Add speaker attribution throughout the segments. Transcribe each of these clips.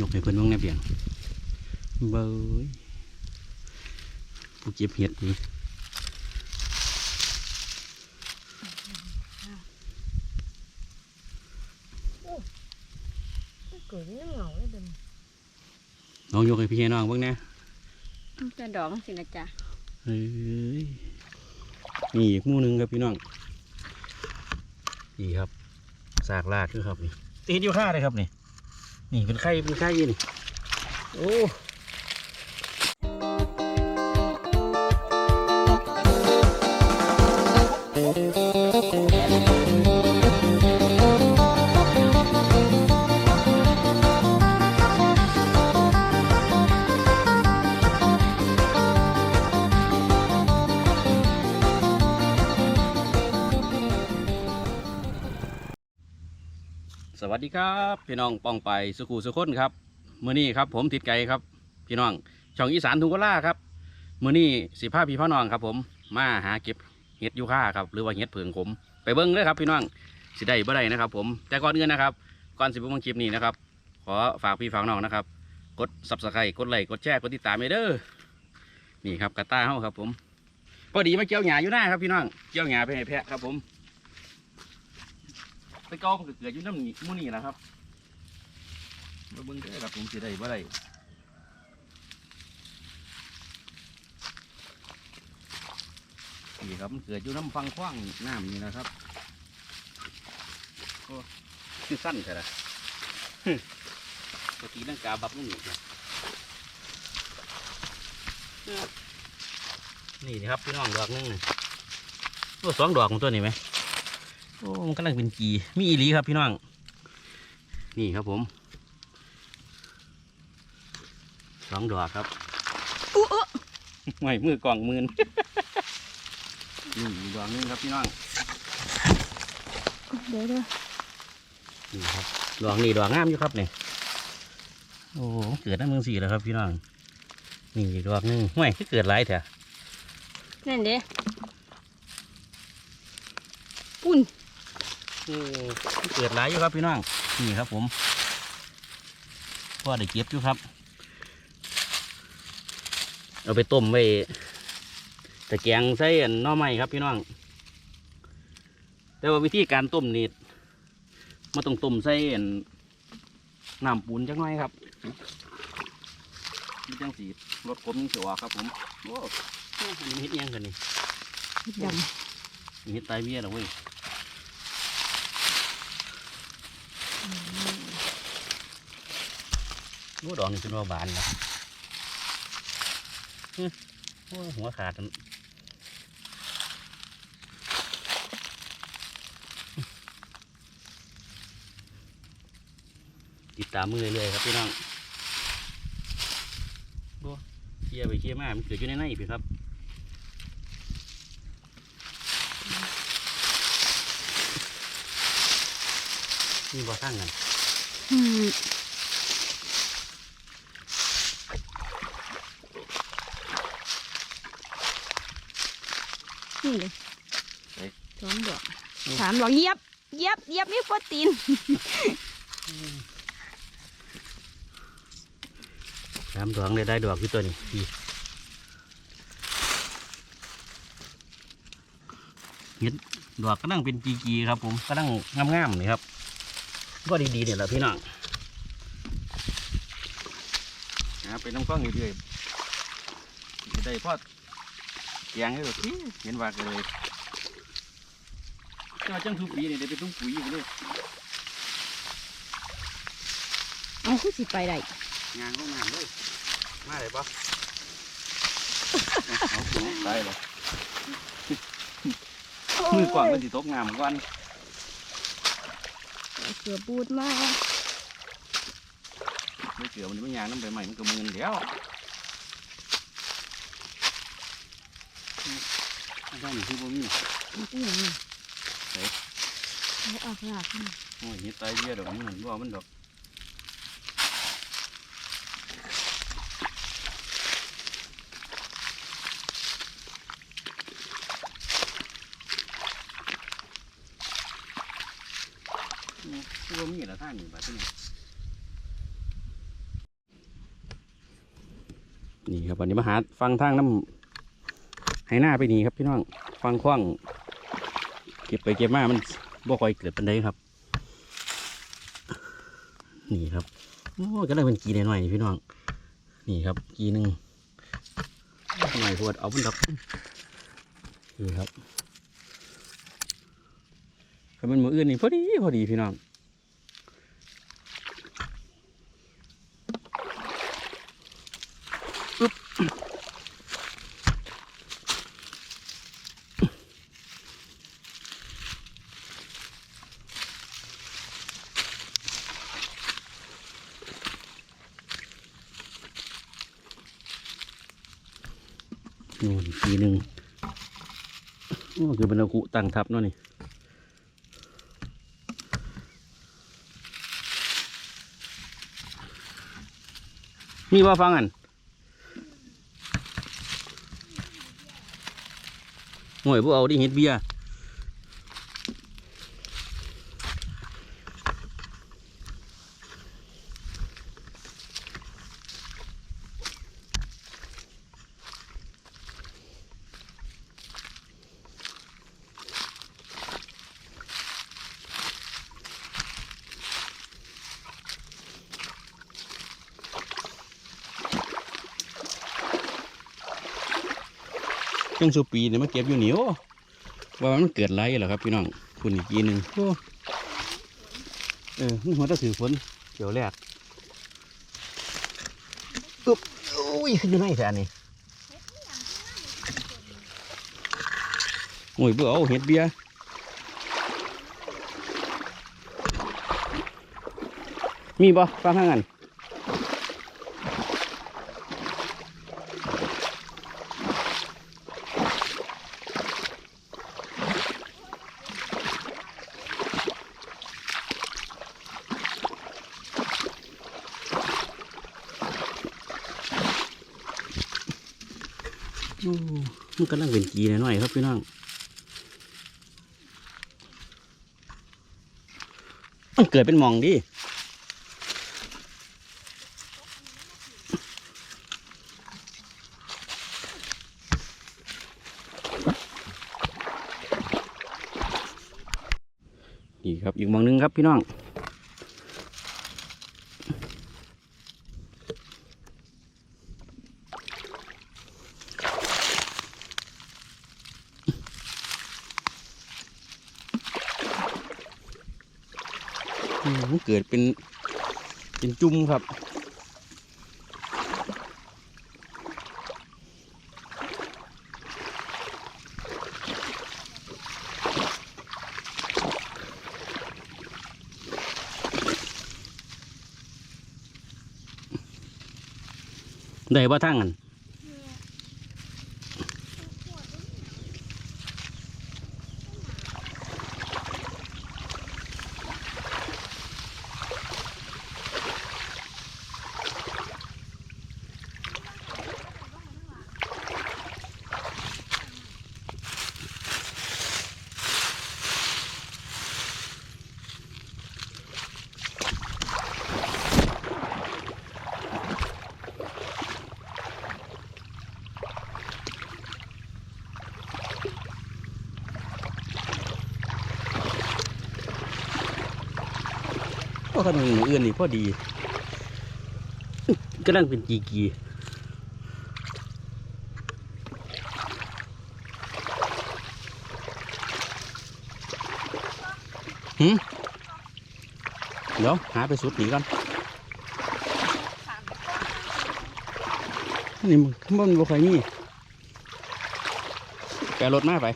Speaker 1: ยกให้เพิ่นเบิ่งแหน่เพียงเบ้ยผู้เก็บเห็ดนี่
Speaker 2: เกิดนี่เหงาเลยเป็น
Speaker 1: น้องยกให้พี่ให้น้องเบิ่งแหน่
Speaker 2: จะดอกสินะจ๊ะ
Speaker 1: เฮ้ยนี่อีกหมู่หนึงครับพี่น้องนี่ครับสากลากคือครับนี่ตีนอยู่ค่าเลยครับนี่ นี่เป็นไข่เป็นไข่นี่โอ้ วัสดีครับ พี่น้องป้องไปสุขูสุคนครับมื้อนี้ครับผมติดไก่ครับ พี่น้องช่องอีสานทุงกล่าครับมื้อนี้สิพาพี่พ่อน้องครับ ผมมาหาเก็บเห็ดยูค่าครับหรือว่าเห็ดเผืองขมไปเบิ้งเลยครับพี่น้องสิได้บ่ได้นะครับ ผมแต่ก่อนอื่นนะครับก่อนสิบเบิ้งคลิปนี้นะครับ ขอฝากพี่ฝากน้องนะครับ กดซับสไครต์กดไลค์กดแชร์กดติดตามไปเด้อนี่ครับกระต้าเฮาครับ ผมพอดีมาเกี่ยวหญ้าอยู่หน้าครับพี่น้องเกี่ยวหญ้าไปให้แพะครับผม เกามันก็เกิดอยู่น้ำนี่หมูนี่แหละครับมาเบิ่งเด้อครับผมสิได้บ่ได้นี่ครับมันเกิดอยู่น้ำฟังคว้างน้ำนี่นะครับโอ้คือสั้นใช่ไหมปกตินั่งกาบับนู่นนี่นะนี่นะครับพี่น้องดอกนึงตัวสองดอกของตัวนี้ไหม โอ้มันกำลังเป็นกีมีอีหลีครับพี่น้อง นี่ครับผมสองดอกครับ
Speaker 2: อู้อู้
Speaker 1: ไม่มือกล่องมืนนี่อีกดอกหนึงครับพี่น้อง
Speaker 2: เดี๋ยวเดี๋ยว
Speaker 1: นี่ครับดอกนี่ดอกงามอยู่ครับเนี่ยโอ้เกิดน้ำเมืองสีแล้วครับพี่น้องนี่อีกดอกหนึงห่วยคือเกิดหลายแถะ
Speaker 2: นั่นเด้ปุ่น
Speaker 1: โอ้คือ เกิดหลายอยู่ครับพี่น้อง นี่ครับผมพ่อได้เก็บอยู่ครับ เอาไปต้มไว้แต่แกงใส่อันหน่อไม้ครับพี่น้อง แต่ว่าวิธีการต้มนี่มาต้องต้มใส่อันน้ำปูนจังหน่อยครับนี่จังสีรสผมยังเสียวครับผมโอ้อันนี้เฮ็ดอิหยังกันนี่
Speaker 2: ด
Speaker 1: นี่เฮ็ดตายเมียแล้วเว้ย โอ้ดอกนี่เป็นว่าบานนะฮึหัวขาดติดตามมือเรื่อยครับพี่น้องดูเคลียไปเคลียมามันเกิดอยู่ในในพี่ครับนี่บ่ตั้งกันำ
Speaker 2: อืม นี่เลยสองดอกสามดอกเหยียบเหยียบเหยียบนี่โปรตีน
Speaker 1: สามดอกเลยได้ดอกคือตัวนี้พี่เห็ดดอกก็นั่งเป็นกีๆครับ ผมก็นั่งงามๆนี่ครับ ก็ดีๆเนี่ยแหละพี่น้องนะเป็นน้ำกล้องเรื่อยๆจะได้พอดเสี ยงให้แบบเห็นว่ากันเลยเจ้าจังทุกปีนี่ได้ไปตุ้งปุ๋ยอยู่เลย
Speaker 2: เอาคู่สิไปได้
Speaker 1: งานก็งานเลยมาเลยปะเอาหัวตายเลยมือกว่างมันสิตกงามกว่านี่
Speaker 2: เอาเสือบูดมา
Speaker 1: ไม่เกี่ยวมันไม่ยางน้ำไปใหม่มันก็มืนเดียว อันนี้คือบ่มี
Speaker 2: มันเป็นอย่างนี้
Speaker 1: เฮ้ย
Speaker 2: เอาออกหลากขึ้นมา
Speaker 1: โอ้ยเฮ็ดตายเบี้ยดอกมันเหมือนว่ามันดอกอืมคือบ่มีละท่านนี่บัดนี้นี่ครับวันนี้มาหาฟังทางน้ำ ให้หน้าไปนี่ครับพี่น้องฟังคว้างเก็บไปเก็บมามันบ่คอยเกิดปันไดครับ นี่ครับโอ้ก็ได้เป็นกีหน่อยๆพี่น้องนี่ครับกีหนึ่งหน่อยพวดเอาพุ่นดับนี่ครับถ้ามันมืออื่นนี่พอดีพอดีพี่น้อง นู่นทีหนึ่ง โอ้คือเป็นอากุตั้งทับเนาะนี่มีว่าฟังอันห่วยพวกเอาดิเฮ็ดเบียร์ งสูปีเนี่ยมาเก็บอยู่เหนียวว่ามันเกิดไรเหรอครับพี่น้องคุณอีกทีหนึ่งเออนี่หัวตะถือฝนเกี่ยวแรกอุ๊บโอ้ยขึ้นอยู่ไหนแท้นี่โอ้ยเบื่อเอาเห็ดเบียมีบ่ฟังทางกัน โอ้มันกำลัง เป็นกีหน่อยๆครับพี่น้องมันเกิดเป็นมองดินี่ครับอีกมองหนึงครับพี่น้อง อืมมันเกิดเป็น เป็นจุ่มครับได้บ่ทั้งกัน ก็ขนมอื่นนี่พอดีกำลังเป็นกีกีหืมเดี๋ยวหาไปสุดหนีก่อนนี่มันมันบ่ใครนี่แกรถมาไป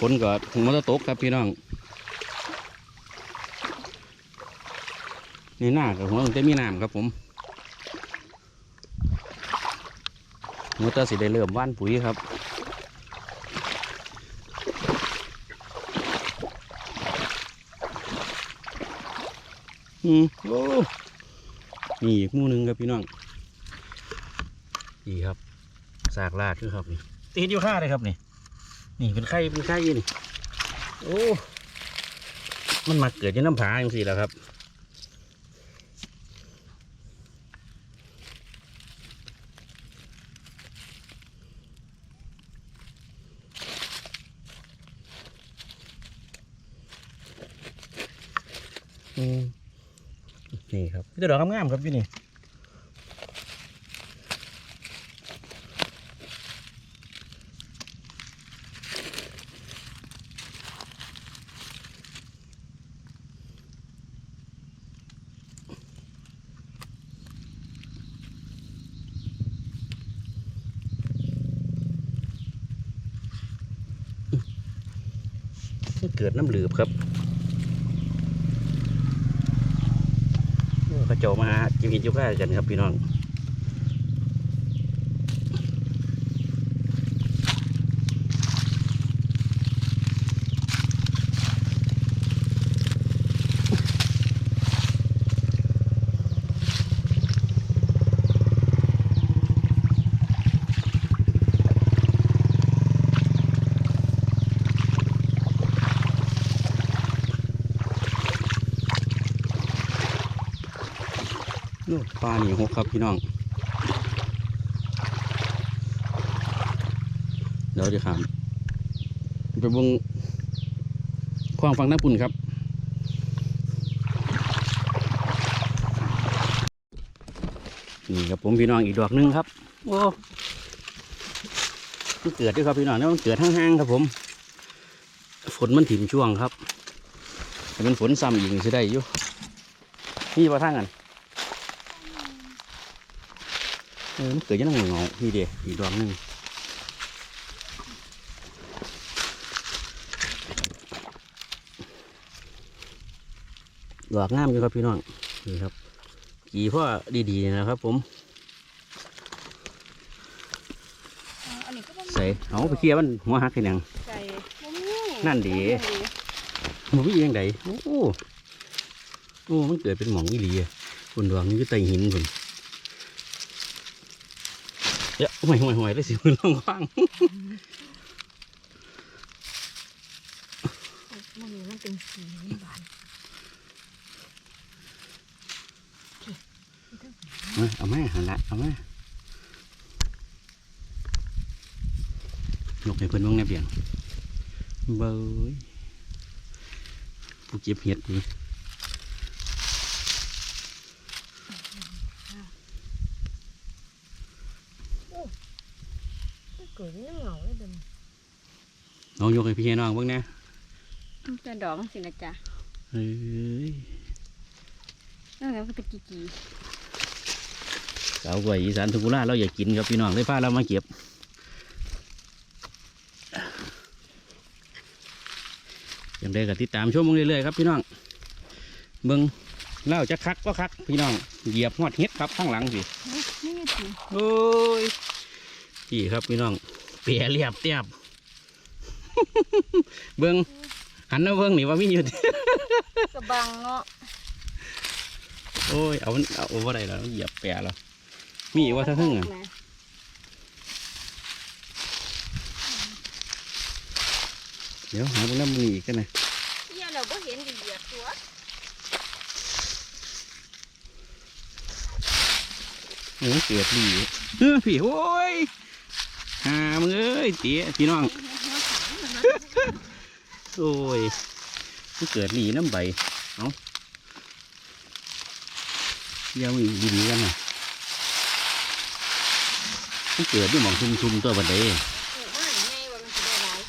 Speaker 1: ฝนก็ถึงมันจะตกครับพี่น้องนี่หน้ากับหัวมันจะมีน้ำครับผมหัวตาสิได้เริ่มว่านปุ๋ยครับอืมโอ้นี่อีกมู่หนึ่งครับพี่น้องนี่ครับสากลากคือครับนี่ติดอยู่ข้าเลยครับนี่ นี่เป็นไข่เป็นไข่ยู่นี่โอ้มันมาเกิดที่น้ำผาอย่างสี่แล้วครับอืมนี่ครับนี่แต่ดอกงามๆครับพี่นี่ เกิดน้ำเหลือบครับกระเจ้ามาหาจิมินยุก้ากันครับพี่น้อง ปลาหนีหกครับพี่น้อง เดี๋ยวจะขามไปบงควางฟังน้ำปุ่นครับนี่ครับผมพี่น้องอีกดอกหนึงครับ โอ้มันเกิดด้วยครับพี่น้องแล้วมันเกิดห้างๆครับผม ฝนมันถิ่มช่วงครับแต่เป็นฝนซ้ำอีกสิได้อยู่นี่ว่าทางกัน เออมันเกิดยังไงเงาๆนี่เดียอีกดวงหนึ่งดอกงามอยู่ครับพี่น้องนี่ครับกี่พ่อดีๆนะครับ ผม
Speaker 2: อันนี้ก็บ่มี
Speaker 1: ใส่เอาไปเคลียร์มันหัวหักให้หนัง
Speaker 2: ใส่บ่มี
Speaker 1: นั่นดิมันวิ่งยังไงโอ้โหโอ้มันเกิดเป็นหมองอีหลีอะคุณดวงนี่ก็ไตหินคุณ เดี๋ยวห่วยห่วยห่วยได้สิคุณลองฟัง
Speaker 2: มันนี่มันเป็นสีบาน
Speaker 1: เอาเอามาหันละเอามาลกให้เพิ่นเบ้างแนบเบียงเบยผู้เก็บเห็ดนี่
Speaker 2: เกิดยังเหงาเลยเดิม
Speaker 1: น้องยกให้พี่ให้น้องเบ้างนะ
Speaker 2: แต่ดอกมันสินะจ๊ะ
Speaker 1: เฮ้ย
Speaker 2: นั่นแหละก็เป็นกีกี
Speaker 1: สาวกวยอีสานทุกุลาเราอยากกินครับพี่น้องได้พาเรามาเก็บยังได้ก็ติดตามชมมึงเรื่อยๆครับพี่น้องเบิ่งเล่าจะคักก็คัก พี่น้องเหยียบหอดเฮ็ดครับข้างหลังสิ
Speaker 2: นี่สิ
Speaker 1: โอ้ยพี่ครับพี่น้องเปียเรียบเตียบ เบิ้งหันมาเบิ้งนี่ว่ามีอยู่
Speaker 2: กระบังเนาะ
Speaker 1: โอ้ยเอามันเอาว่าไรแล้วเหยียบแปะแล้วมีว่าถ้าทึ่งอะเดี๋ยวหาพวกนั้นมันอีกกันนะ
Speaker 2: เหี้ยเราก็เห็นดีเหยียบตัว
Speaker 1: เออเกิดดีเออพี่โอ้ยหามึงเอ้ยเตี๋ยพี่น้อง โอ้ยมันเกิดหลีน้ำใบ เอาเดี๋ยวมันดีกันนะมันเกิดด้วยหมองชุมๆตัวบันได
Speaker 2: โอ้ไม่ไงว่ามันจะได้หลาย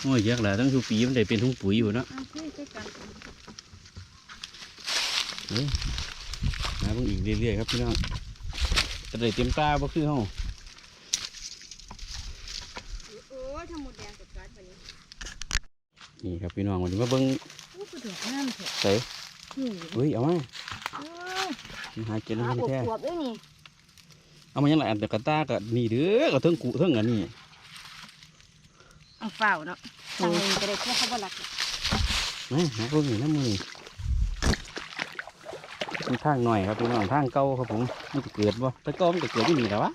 Speaker 1: โอ้ยเยอะแล้วทั้งทุกปีมันได้เป็นทุ่งปุ๋ยอยู่เนาะ
Speaker 2: เอาคุยน
Speaker 1: เฮ้ยหาเพิ่งอีกเรื่อยๆครับพี่น้องจะได้เต็มตาบ่คือเฮา
Speaker 2: โอ้ยทำหมดแดงกับการแบบนี้
Speaker 1: นี่ครับพี่น้องวันนี้มาเบิ่ง
Speaker 2: โอ้กระดอกน้ำเถอะ
Speaker 1: ใส่
Speaker 2: นี่
Speaker 1: เฮ้ยเอามา
Speaker 2: เออ
Speaker 1: มาหาเจริญ
Speaker 2: หา
Speaker 1: แท้
Speaker 2: อวบๆด้วยนี่
Speaker 1: เอามายังไงอันแต่กระตากับนี่เด้อกับเทิงกุเทิงอันนี้
Speaker 2: เอาเปล่าเนาะทางนี้ก็ได้แค่เขาบ่รัก
Speaker 1: นะหาเพิ่งนี่น้ำมือมันทางหน่อยครับพี่น้องทางเก่าครับผมมันจะเกิดบ่แต่ก็มันจะเกิดที่นี่แหล้ววะ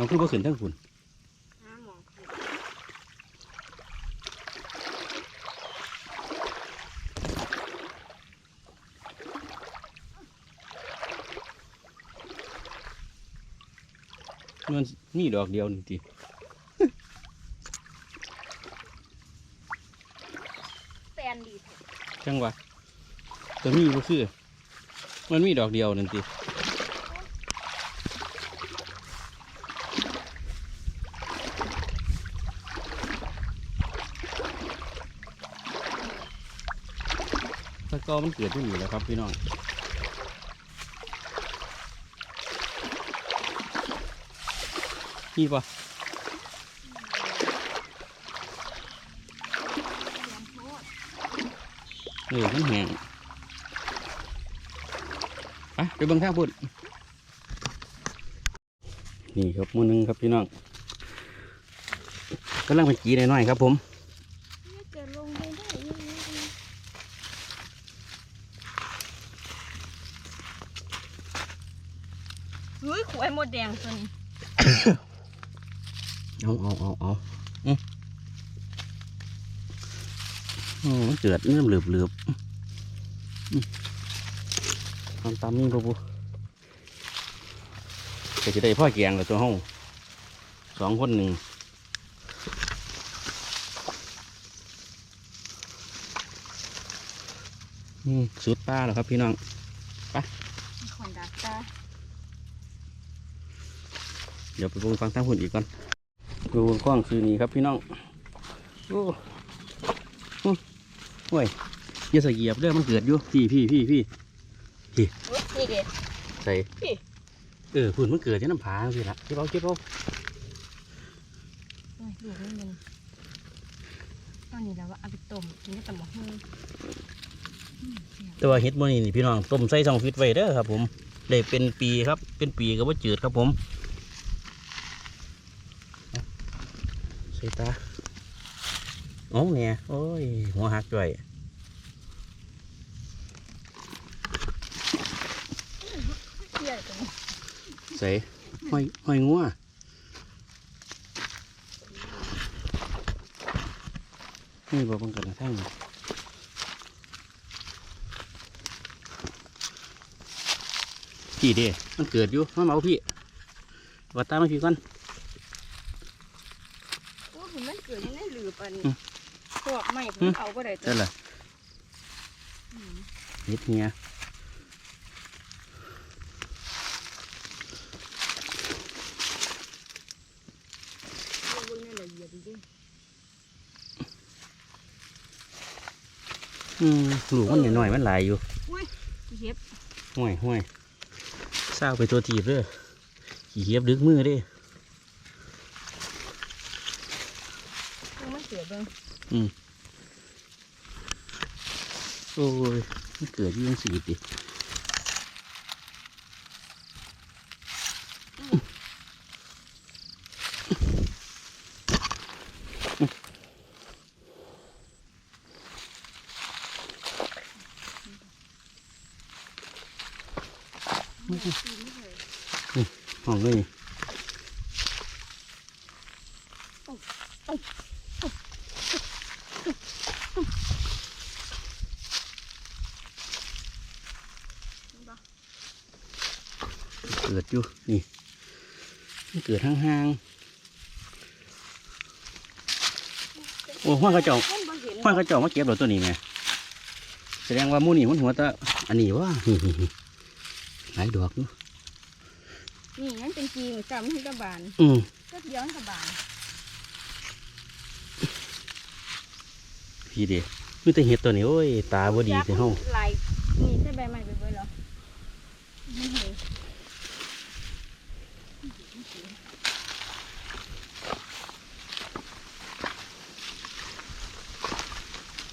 Speaker 1: น้องขึ้นก็ขึ้นทั้งคุณ
Speaker 2: มั
Speaker 1: นนี่ดอกเดียวนี่ที
Speaker 2: แฟนดี
Speaker 1: จังวะตัวนี้ก็คือ มันมีดอกเดียวนั่นที ตะกอมันเกิดที่นี่แหล้วครับพี่น้องนี่ปะเออมันแห้งไปไปบิ่งทาพุ่นนี่ครับหมูหนึงครับพี่น้องกำลังเป็นจีน้อยๆครับผม
Speaker 2: เกิดลงไปได้ยังไงเฮ้ยขวายหมดแดงตัวนี้
Speaker 1: เอาเอาเอาเอาอืมโอ้มันเกิดเริ่มเหลือบเหลือบอืมตามตามนี่ปะปูก็จะได้พ่อแกงเลยตัวห้องสองคนหนึ่งอืมสุดป้าแล้วครับพี่น้อง
Speaker 2: คนดักตา
Speaker 1: เดี๋ยวไปเบิ่งฟังทั้งหุ่นอีกก่อนดูกล้องคือนี้ครับพี่น้องโอ้โอ้ โอ้ยอย่าใส่เหยียบเด้อมันเกิดอยู่พี่พี่พี่พี่
Speaker 2: อุ๊ยนี่เด็ด
Speaker 1: ใส่
Speaker 2: พี่
Speaker 1: เออฝุ่นมันเกิดที่น้ำผาสิละเก็บเอาเก็บเอา
Speaker 2: โอ้ยดูนี่มันตอนนี้แล้วว่าเอาไปต้มกินกับตำบักหุ่งอืมเสียบ
Speaker 1: แต่ว่าเฮ็ดมื้อนี้นี่พี่น้องต้มใส่ช่องฟิตไว้เด้อครับ ผมได้เป็นปีครับ เป็นปีก็บ่จืดครับผมเอาใส่ตา โอ้เนี่ยโอ้ย หัวหักจ่อย
Speaker 2: เสียบตรงนี้
Speaker 1: ใส่ห้อยห้อยงัวนี่บอกมันเกิดอะไรทั้งพี่เด้มันเกิดอยู่มาเมาพี่ว่าตามมาพี่ก่อน
Speaker 2: โอ้ยมันเกิดยังไงหลือปัน
Speaker 1: อืม
Speaker 2: พ วกไม้ผ
Speaker 1: อื
Speaker 2: ม
Speaker 1: ม
Speaker 2: เอาก็ได้ตั
Speaker 1: ใช่
Speaker 2: ว
Speaker 1: ละเฮ็ดเนี้ย
Speaker 2: เบิ่งในละเอียดดิ
Speaker 1: อืมลูกมันหน่อยๆมันหลายอยู่
Speaker 2: อุ้ยเห็บ
Speaker 1: ห้วยห้วยเศร้าไปตัวทีบเด้อขี่เหียบดึกมือเด้
Speaker 2: มันเกิดเบิ่ง
Speaker 1: โอ้ยมันเกิดยังสีติห้องเลย อยู่นี่มันเกิดห่างๆโอ้ห้องกระจก
Speaker 2: มันบ่เห็น
Speaker 1: ห้อยเขาเจาะมาเก็บเหรอตัวนี้ไงแสดงว่าหมูนี่มันหัวแตะอันนี้ว่าหลายดอกอยู่
Speaker 2: นี่งั้นเป็นจีเหมือนจำให้กระบาล
Speaker 1: อืม
Speaker 2: ก็เดียวให้กระบาล
Speaker 1: พี่เดีมีแต่เห็ดตัวนี้โอ้ยตาบ่ดีแต่ห้อง
Speaker 2: ลายนี่ใช่ใบไม้ไปเบิ่งเหรอไม่เห็น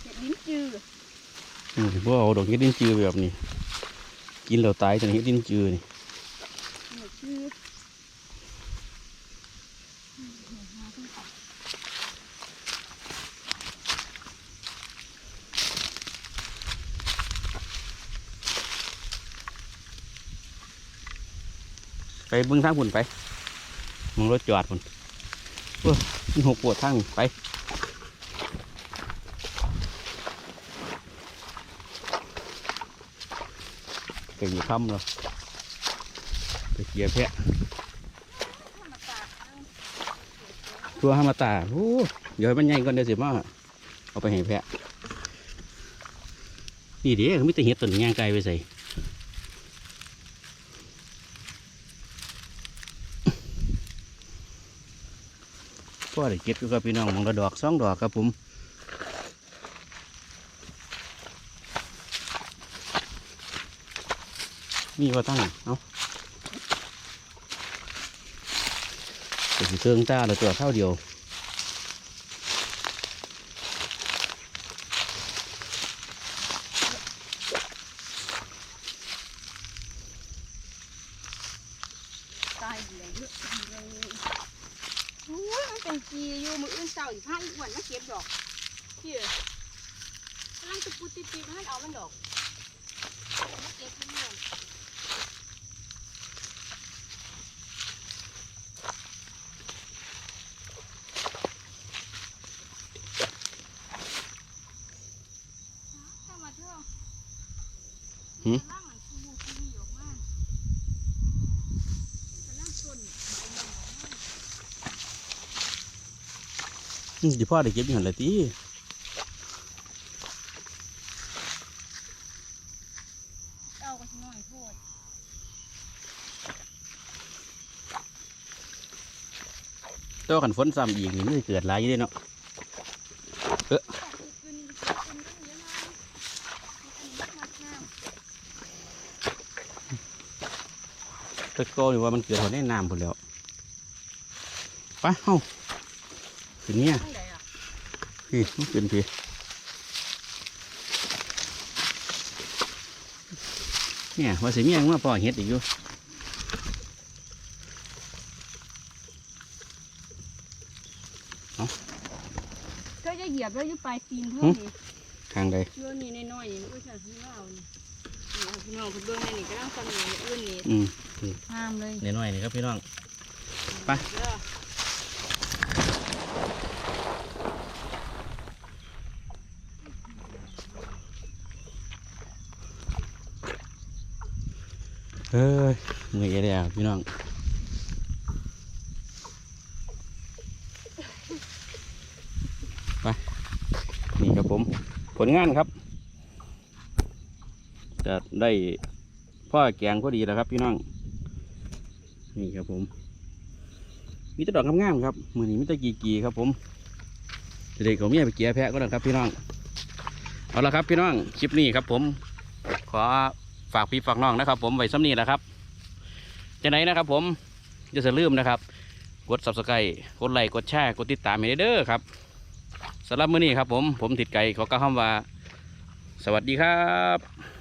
Speaker 2: เห็ดลิ้น จือ
Speaker 1: อืมบ่เอาดอกเห็ดดินจือแบบนี้ กินแล้วตายแต่เห็ดดินจือนี่
Speaker 2: จือ
Speaker 1: ไปเบิ่งทางพุ่นไปมองรถจอดพุ่นโอ้ยมันหกปวดทางไป ไปอยู่ค่ำแล้วไปเกียร์แพะตัวฮามาตาโอ้เดี๋ยวมันใหญ่ก่อนเดี๋ยวสิมาเอาไปให้แพะนี่เดี๋ยวมีแต่เห็ดต้นย่างไกลไปใส่ก็ได้เก็บอยู่กับพี่น้องมองละดอกสองดอกครับผม มีว่าตั้งเอาเดี๋ยวสิเทิงตาเราตัวเท่าเดียว
Speaker 2: ตายเลยโอ้ยมันเป็นกีอยู่มืออื่นเจ้าอีกผ้าอีกวันมาเก็บดอกพี่เอ๋ยกำลังจะปุดติดๆให้เอามันดอกมาเก็บมันเลยถ้ามาเที่ยว
Speaker 1: หืม
Speaker 2: กำลังมันฟูฟูอยู่ออกมากกำลังต้นใบมันออกมา
Speaker 1: ดีพอได้เก็บอย่างนละตี
Speaker 2: เจ้า
Speaker 1: ขันฝนซ้ำอีกนี่มันเกิดหลายอยู่ด้เนาะ
Speaker 2: เออ
Speaker 1: ตะโกนว่ามันเกิดหัวแน่นามหมดแล้วไปเฮ้าถึงเนี่ย พี่มันขึ้นพี่เนี่ยว่าสิเมียงมาพ่อเฮ็ดอีกอยู่
Speaker 2: เธอจะเหยียบแล้วอยู่ปลายตีนเท่านี้
Speaker 1: ทางใด
Speaker 2: โยนนี่น้อยๆนี่มันก็จะพี่น้องนี่นี่พี่น้องคุณเบื้องในนี่ก็ต้องทำอย่างอื่นนี่
Speaker 1: อืม
Speaker 2: ห้ามเลย
Speaker 1: น้อยๆนี่ครับพี่น้องไป
Speaker 2: เอ
Speaker 1: เอ้ยเหนื่อยแล้วพี่น้องไปนี่ครับผม ผลงานครับ จะได้พ่อแกงพอดีแล้วครับพี่น้อง นี่ครับผม มีต่ดอกงามๆครับมือนี้มีต่กีกีครับผมเด็กของเมียไปเกียแพะก็แล้วครับพี่น้อง เอาละครับพี่น้อง คลิปนี้ครับผม ขอ ฝากพี่ฝากน้องนะครับ ผมไว้ซ้ำนี้แหละครับจะไหนนะครับ ผมอย่าลืมนะครับ กด subscribe กดไลค์กดแชร์กดติดตามให้เด้อครับสำหรับมื้อนี้ครับ ผมผมติดไก่ขอกล่าวคำว่า สวัสดีครับ